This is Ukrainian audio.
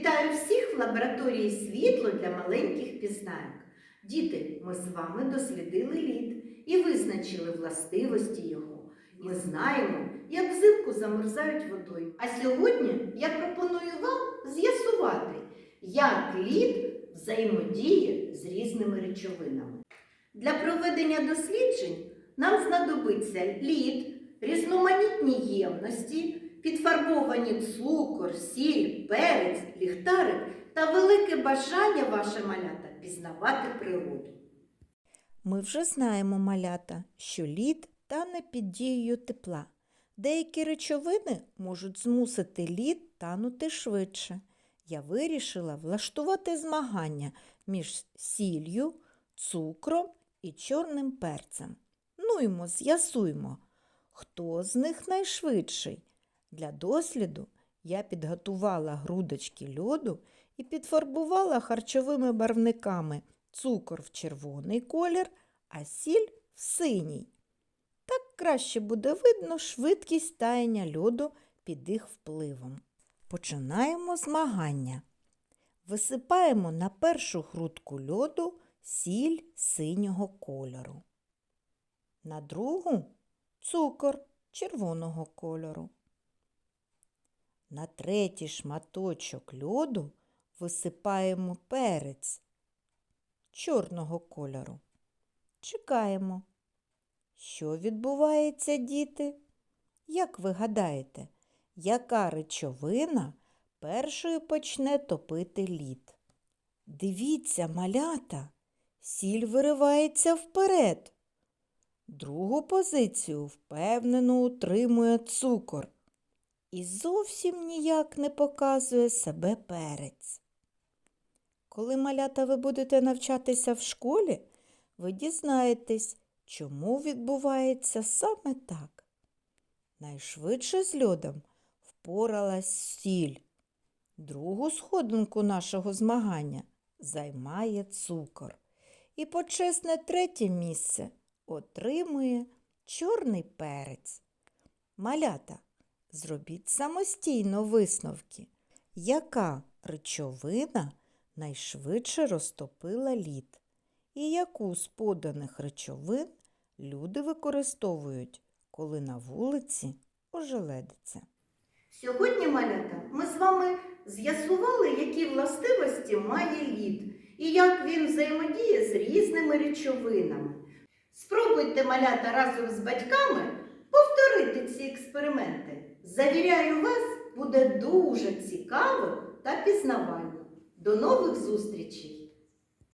Вітаю всіх в лабораторії світло для маленьких пізнайок. Діти, ми з вами дослідили лід і визначили властивості його. Ми знаємо, як взимку замерзають водою. А сьогодні я пропоную вам з'ясувати, як лід взаємодіє з різними речовинами. Для проведення досліджень нам знадобиться лід, різноманітні ємності, підфарбовані цукор, сіль, перець, ліхтарик та велике бажання ваше малята пізнавати природу. Ми вже знаємо, малята, що лід тане під дією тепла. Деякі речовини можуть змусити лід танути швидше. Я вирішила влаштувати змагання між сіллю, цукром і чорним перцем. Ну ймо, з'ясуймо, хто з них найшвидший. Для досліду я підготувала грудочки льоду і підфарбувала харчовими барвниками цукор в червоний колір, а сіль в синій. Так краще буде видно швидкість таяння льоду під їх впливом. Починаємо змагання. Висипаємо на першу грудку льоду сіль синього кольору. На другу цукор червоного кольору. На третій шматочок льоду висипаємо перець чорного кольору. Чекаємо. Що відбувається, діти? Як ви гадаєте, яка речовина першою почне топити лід? Дивіться, малята, сіль виривається вперед. Другу позицію впевнено утримує цукор і зовсім ніяк не показує себе перець. Коли малята ви будете навчатися в школі, ви дізнаєтесь, чому відбувається саме так. Найшвидше з льодом впоралась сіль. Другу сходинку нашого змагання займає цукор. І почесне третє місце отримує чорний перець. Малята, зробіть самостійно висновки, яка речовина найшвидше розтопила лід, і яку з поданих речовин люди використовують, коли на вулиці ожеледиться. Сьогодні, малята, ми з вами з'ясували, які властивості має лід і як він взаємодіє з різними речовинами. Спробуйте малята разом з батьками повторити ці експерименти. Завіряю вас, буде дуже цікаво та пізнавально. До нових зустрічей!